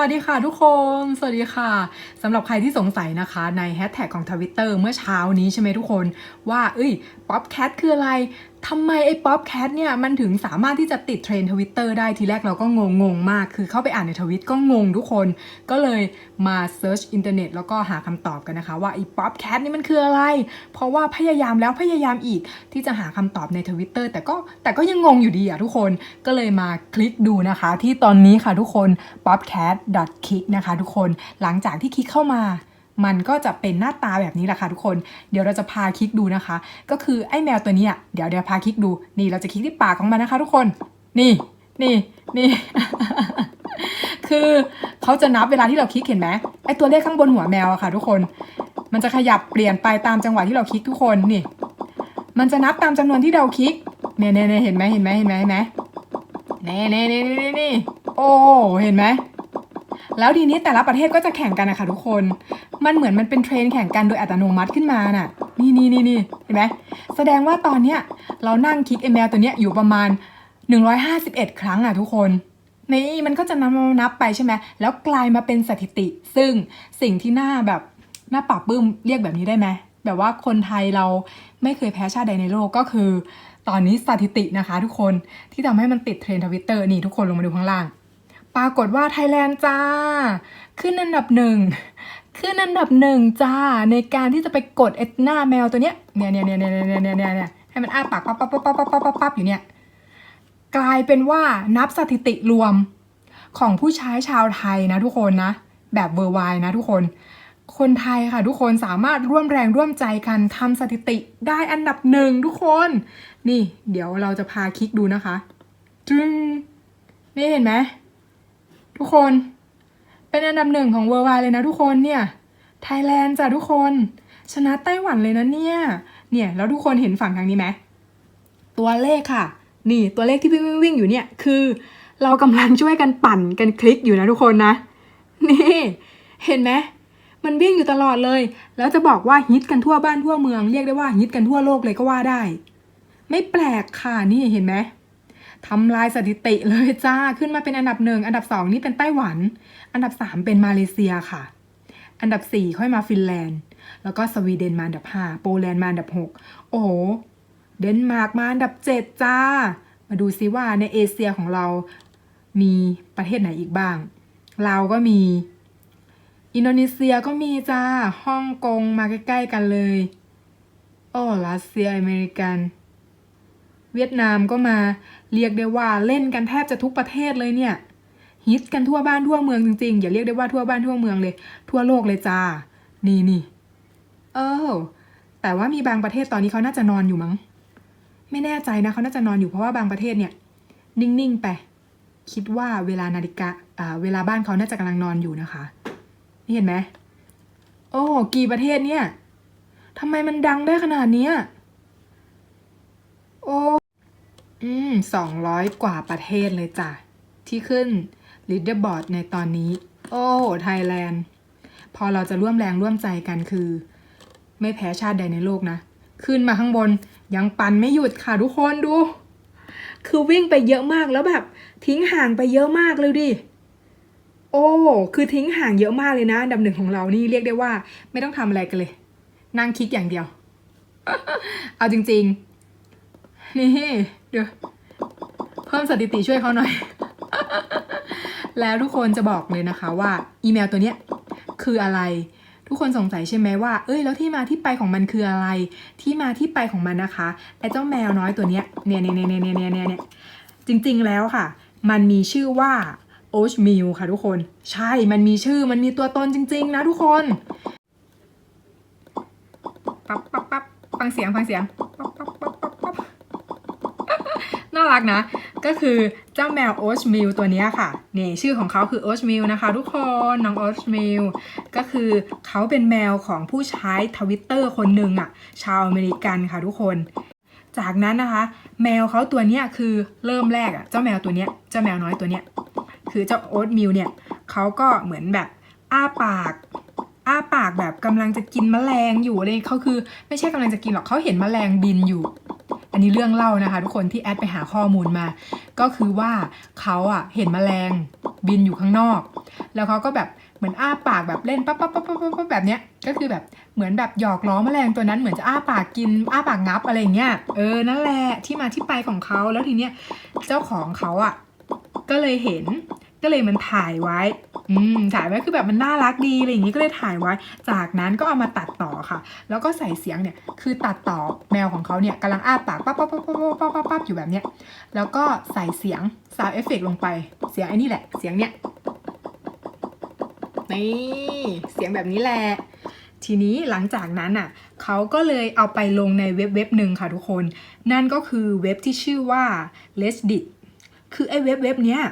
วัสดีค่ะทุกคน สวัสดีค่ะสำหรับใครที่สงสัยนะคะในแฮชแท็กของทวิตเตอร์เมื่อเช้านี้ใช่ไหมทุกคน ว่า เอ้ยป๊อปแคทคืออะไร ทำไมไอ้ป๊อปแคทเนี่ยมันถึงสามารถที่จะติดเทรนทวิตเตอร์ได้ทีแรกเราก็งงงๆมาก คือเข้าไปอ่านในทวิตก็งงทุกคน ก็เลยมาเซิร์ชอินเทอร์เน็ตแล้วก็หาคำตอบกันนะคะว่าไอ้ป๊อปแคทนี่มันคืออะไร เพราะว่าพยายามแล้วพยายามอีกที่จะหาคำตอบในทวิตเตอร์แต่ก็แต่ก็ยังงงอยู่ดีอะทุกคนก็เลยมาคลิกดูนะคะ ที่ตอนนี้ค่ะทุกคน popcat.kick นะคะทุกคนหลังจากที่คลิกเข้ามา มันก็จะเป็นหน้าตาแบบนี้แหละค่ะทุกคน เดี๋ยวเราจะพาคลิกดูนะคะ ก็คือไอ้แมวตัวนี้เดี๋ยวเดี๋ยวพาคลิกดู นี่เราจะคลิกที่ปากของมันนะคะ ทุกคน นี่นี่นี่ คือเขาจะนับเวลาที่เราคลิกเห็นไหมไอ้ตัวเลขข้างบนหัวแมวอะค่ะ ทุกคน มันจะขยับเปลี่ยนไปตามจังหวะที่เราคลิกทุกคนนี่ มันจะนับตามจำนวนที่เราคลิกเนี่ยเนี่ยเน่เห็นไหมเห็นไหมเห็นไหมเห็นไหมเน่เน่เน่เน่นี่โอ้เห็นไหม แล้วทีนี้แต่ละประเทศก็จะแข่งกันนะคะทุกคน มันเหมือนมันเป็นเทรนแข่งกันโดยอัตโนมัติขึ้นมาน่ะ นี่นี่นี่นี่เห็นไหมแสดงว่าตอนเนี้ยเรานั่งคลิกเอเมลตัวเนี้ยอยู่ประมาณ 151 ครั้งอะทุกคนนี่มันก็จะนับนับไปใช่ไหมแล้วกลายมาเป็นสถิติ ซึ่งสิ่งที่น่าแบบน่าปรับปื้มเรียกแบบนี้ได้ไหมแบบว่าคนไทยเราไม่เคยแพ้ชาติใดในโลกก็คือ ตอนนี้สถิตินะคะทุกคนที่ทำให้มันติดเทรนทวิตเตอร์นี่ทุกคนลงมาดูข้างล่าง ปรากฏว่าไทยแลนด์จ้า ขึ้นอันดับหนึ่งขึ้นอันดับหนึ่งจ้า ในการที่จะไปกดเอ้หน้าแมวตัวเนี้ยเนี่ยเนี่ยเนี่ยเนี่ยเนี่ยเนี่ยเนี่ยให้มันอ้าปากปั๊บปั๊บปั๊บปั๊บปั๊บปั๊บปั๊บอยู่เนี่ยกลายเป็นว่านับสถิติรวมของผู้ใช้ชาวไทยนะทุกคนนะ แบบเวอร์ไวนะทุกคน คนไทยค่ะทุกคนสามารถร่วมแรงร่วมใจกันทำสถิติได้อันดับหนึ่งทุกคน นี่ เดี๋ยวเราจะพาคลิกดูนะคะจึงนี่เห็นไหม ทุกคน เป็นอันดับหนึ่งของเวอร์ไวเลยนะทุกคนเนี่ยไทยแลนด์จ้ะทุกคน ชนะไต้หวันเลยนะเนี่ย เนี่ยแล้วทุกคนเห็นฝั่งทางนี้ไหมตัวเลขค่ะ นี่ตัวเลขที่วิ่งวิ่งวิ่งอยู่เนี่ยคือ เรากำลังช่วยกันปั่นกันคลิกอยู่นะทุกคนนะ นี่เห็นไหมมันวิ่งอยู่ตลอดเลย แล้วจะบอกว่าฮิตกันทั่วบ้านทั่วเมือง เรียกได้ว่าฮิตกันทั่วโลกเลยก็ว่าได้ ไม่แปลกค่ะนี่เห็นไหม ทำลายสถิติเลยจ้าขึ้นมาเป็นอันดับหนึ่งอันดับสองนี่เป็นไต้หวัน อันดับสามเป็นมาเลเซียค่ะ อันดับสี่ค่อยมาฟินแลนด์ แล้วก็สวีเดนมาอันดับห้าโปแลนด์มาอันดับหกโอ้โหเดนมาร์กมาอันดับเจ็ดจ้า มาดูซิว่าในเอเชียของเรามีประเทศไหนอีกบ้างเราก็มี อินโดนีเซียก็มีจ้าฮ่องกงมาใกล้ๆกันเลย โอ้รัสเซียอเมริกัน เวียดนามก็มาเรียกได้ว่าเล่นกันแทบจะทุกประเทศเลยเนี่ยฮิตกันทั่วบ้านทั่วเมืองจริงๆ อย่าเรียกได้ว่าทั่วบ้านทั่วเมืองเลย ทั่วโลกเลยจ้า นี่นี่เออแต่ว่ามีบางประเทศตอนนี้เขาน่าจะนอนอยู่มั้ง ไม่แน่ใจนะเขาน่าจะนอนอยู่เพราะว่าบางประเทศเนี่ย นิ่งๆไปคิดว่าเวลานาฬิกาอ่าเวลาบ้านเขาน่าจะกำลังนอนอยู่นะคะ นี่เห็นไหมโอ้กี่ประเทศเนี่ยทำไมมันดังได้ขนาดนี้โอ้ อืมสองร้อยกว่าประเทศเลยจ้ะ ที่ขึ้น leaderboard ในตอนนี้ โอ้ไทยแลนด์ พอเราจะร่วมแรงร่วมใจกันคือ ไม่แพ้ชาติใดในโลกนะ ขึ้นมาข้างบนยังปั่นไม่หยุดค่ะทุกคนดู คือวิ่งไปเยอะมากแล้วแบบ ทิ้งห่างไปเยอะมากเลยดิโอ้ คือทิ้งห่างเยอะมากเลยนะดับหนึ่งของเรานี่เรียกได้ว่า ไม่ต้องทำอะไรกันเลย นั่งคิกอย่างเดียว เอาจริง ๆ นี่เดี๋ยวเพิ่มสถิติช่วยเขาหน่อย แล้วทุกคนจะบอกเลยนะคะว่าอีเมลตัวเนี้ยคืออะไร ทุกคนสงสัยใช่ไหมว่า เอ้ยแล้วที่มาที่ไปของมันคืออะไร ที่มาที่ไปของมันนะคะไอ้เจ้าแมวน้อยตัวเนี้ยเนี่ยเนี่ยเนี่ยเนี่ยเนี่ยเนี่ยเนี่ยจริงๆแล้วค่ะ มันมีชื่อว่าโอชมิลค่ะทุกคน ใช่มันมีชื่อมันมีตัวตนจริง ๆ นะทุกคน ปั๊บปั๊บปั๊บฟังเสียงฟังเสียงปั๊บปั๊บปั๊บปั๊บปั๊บ น่ารักนะ ก็คือเจ้าแมวโอชมิลตัวนี้ค่ะนี่ชื่อของเขาคือโอชมิลนะคะ ทุกคนน้องโอชมิลก็คือเขาเป็นแมวของผู้ใช้ทวิตเตอร์คนหนึ่งอะชาวอเมริกันค่ะทุกคน จากนั้นนะคะ แมวเขาตัวนี้คือเริ่มแรกอะเจ้าแมวตัวนี้เจ้าแมวน้อยตัวนี้คือเจ้าโอ๊ตมิลเนี่ยเขาก็เหมือนแบบอ้าปากอ้าปากแบบกำลังจะกินแมลงอยู่เลยเขาคือ ไม่ใช่กำลังจะกินหรอกเขาเห็นแมลงบินอยู่ อันนี้เรื่องเล่านะคะ ทุกคนที่แอดไปหาข้อมูลมา ก็คือว่าเขาอะเห็นแมลงบินอยู่ข้างนอก แล้วเขาก็แบบเหมือนอ้าปากแบบเล่นปั๊บปั๊บปั๊บปั๊บปั๊บแบบเนี้ยก็คือแบบเหมือนแบบหยอกล้อแมลงตัวนั้นเหมือนจะอ้าปากกินอ้าปากงับอะไรเงี้ยเออนั่นแหละที่มาที่ไปของเขาแล้วทีเนี้ยเจ้าของเขาอะก็เลยเห็นก็เลยมันถ่ายไว้ ถ่ายไว้คือแบบมันน่ารักดีอะไรอย่างงี้ก็เลยถ่ายไว้ จากนั้นก็เอามาตัดต่อค่ะ แล้วก็ใส่เสียงเนี่ยคือตัดต่อแมวของเขาเนี่ยกำลังอ้าปากปั๊บปั๊บปั๊บปั๊บปั๊บปั๊บปั๊บอยู่แบบเนี้ยแล้วก็ใส่เสียง sound effect ลงไปเสียงไอ้นี่แหละเสียงเนี้ยนี่เสียงแบบนี้แหละทีนี้หลังจากนั้นอะเขาก็เลยเอาไปลงในเว็บเว็บหนึ่งค่ะทุกคน นั่นก็คือเว็บที่ชื่อว่า l e s d i t คือไอ้เว็บเว็บเนี้ย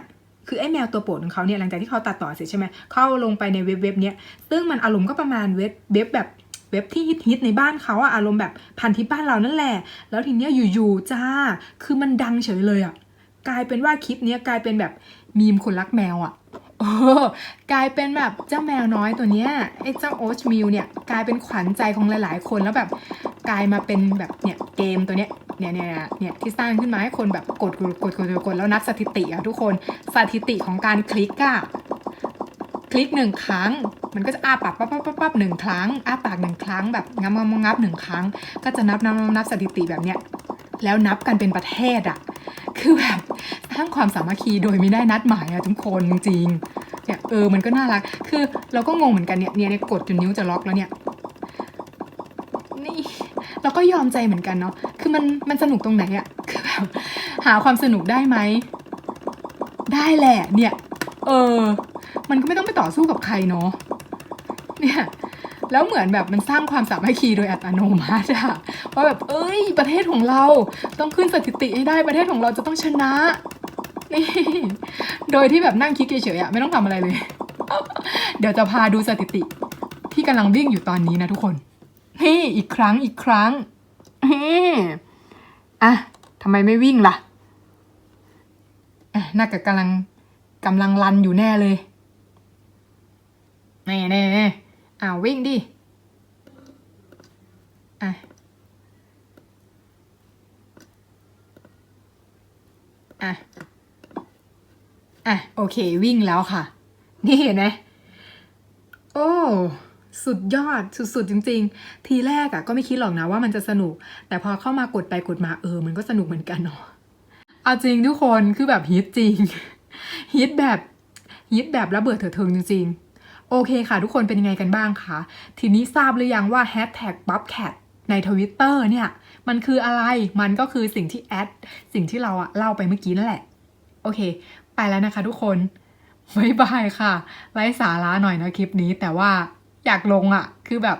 คือไอ้แมวตัวโปรดของเขาเนี่ยหลังจากที่เขาตัดต่อเสร็จใช่ไหมเข้าลงไปในเว็บเว็บเนี้ยซึ่งมันอารมณ์ก็ประมาณเว็บเว็บแบบเว็บที่ฮิตๆในบ้านเขาอะอารมณ์แบบพันทิปบ้านเรานั่นแหละ แล้วทีเนี้ยอยู่ๆจ้า คือมันดังเฉยเลยอะกลายเป็นว่าคลิปเนี้ยกลายเป็นแบบมีมคนรักแมวอะเออกลายเป็นแบบเจ้าแมวน้อยตัวเนี้ยไอ้เจ้าโอ๊ตมิลเนี่ยกลายเป็นขวัญใจของหลาย ๆ คนแล้วแบบกลายมาเป็นแบบเนี่ยเกมตัวเนี้ย เนี่ยเนี่ยเนี่ยที่สร้างขึ้นมาให้คนแบบกดกดกดกดกดแล้วนับสถิติอะทุกคนสถิติของการคลิกอะคลิกหนึ่งครั้ง มันก็จะอ้าปากปั๊บปั๊บปั๊บปั๊บหนึ่งครั้งอ้าปากหนึ่งครั้งแบบงับงับงับหนึ่งครั้ง ก็จะนับนับนับนับสถิติแบบเนี้ยแล้วนับกันเป็นประเทศอะคือแบบสร้างความสามัคคีโดยไม่ได้นัดหมายอะทุกคนจริงๆเนี่ยเออมันก็น่ารัก คือเราก็งงเหมือนกันเนี่ยเนี่ยกดจนนิ้วจะล็อกแล้วเนี่ยนี่เราก็ยอมใจเหมือนกันเนาะ คือมันมันสนุกตรงไหนอะคือแบบหาความสนุกได้ไหม ได้แหละเนี่ย เออ มันก็ไม่ต้องไปต่อสู้กับใครเนาะเนี่ยแล้วเหมือนแบบมันสร้างความสามัคคีโดยอัตโนมัติอะว่าแบบเอ้ย ประเทศของเราต้องขึ้นสถิติให้ได้ประเทศของเราจะต้องชนะนี่โดยที่แบบนั่งคิดเฉยๆอะไม่ต้องทำอะไรเลย เดี๋ยวจะพาดูสถิติที่กำลังวิ่งอยู่ตอนนี้นะทุกคนนี่อีกครั้งอีกครั้ง นี่อะทำไมไม่วิ่งล่ะอะน่าจะกำลังกำลังรันอยู่แน่เลยแน่แน่แน่อ้าววิ่งดิอะอะอะโอเควิ่งแล้วค่ะ นี่เห็นไหมโอ้ สุดยอดสุดๆจริง ๆ ทีแรกอะ่ะก็ไม่คิดหรอกนะว่ามันจะสนุก แต่พอเข้ามากดไปกดมาเออ มันก็สนุกเหมือนกันเนาะเอาจริงทุกคนคือแบบฮิตจริงฮิตแบบฮิตแบบระเบิดเถิดเทิงจริง ๆ โอเคค่ะ ทุกคนเป็นยังไงกันบ้างคะทีนี้ทราบหรือยังว่าแฮชแท็กป๊อปแคทในทวิตเตอร์เนี่ย มันคืออะไรมันก็คือสิ่งที่แอดสิ่งที่เราอะเล่าไปเมื่อกี้นั่นแหละ โอเค ไปแล้วนะคะทุกคนบายบายค่ะ ไร้สาระหน่อยนะคลิปนี้แต่ว่า อยากลงอะ่ะ คือแบบ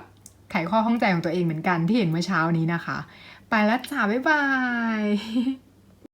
ไขข้อข้องใจของตัวเองเหมือนกันที่เห็นเมื่อเช้านี้นะคะ ไปแล้วจ้าบ๊ายบาย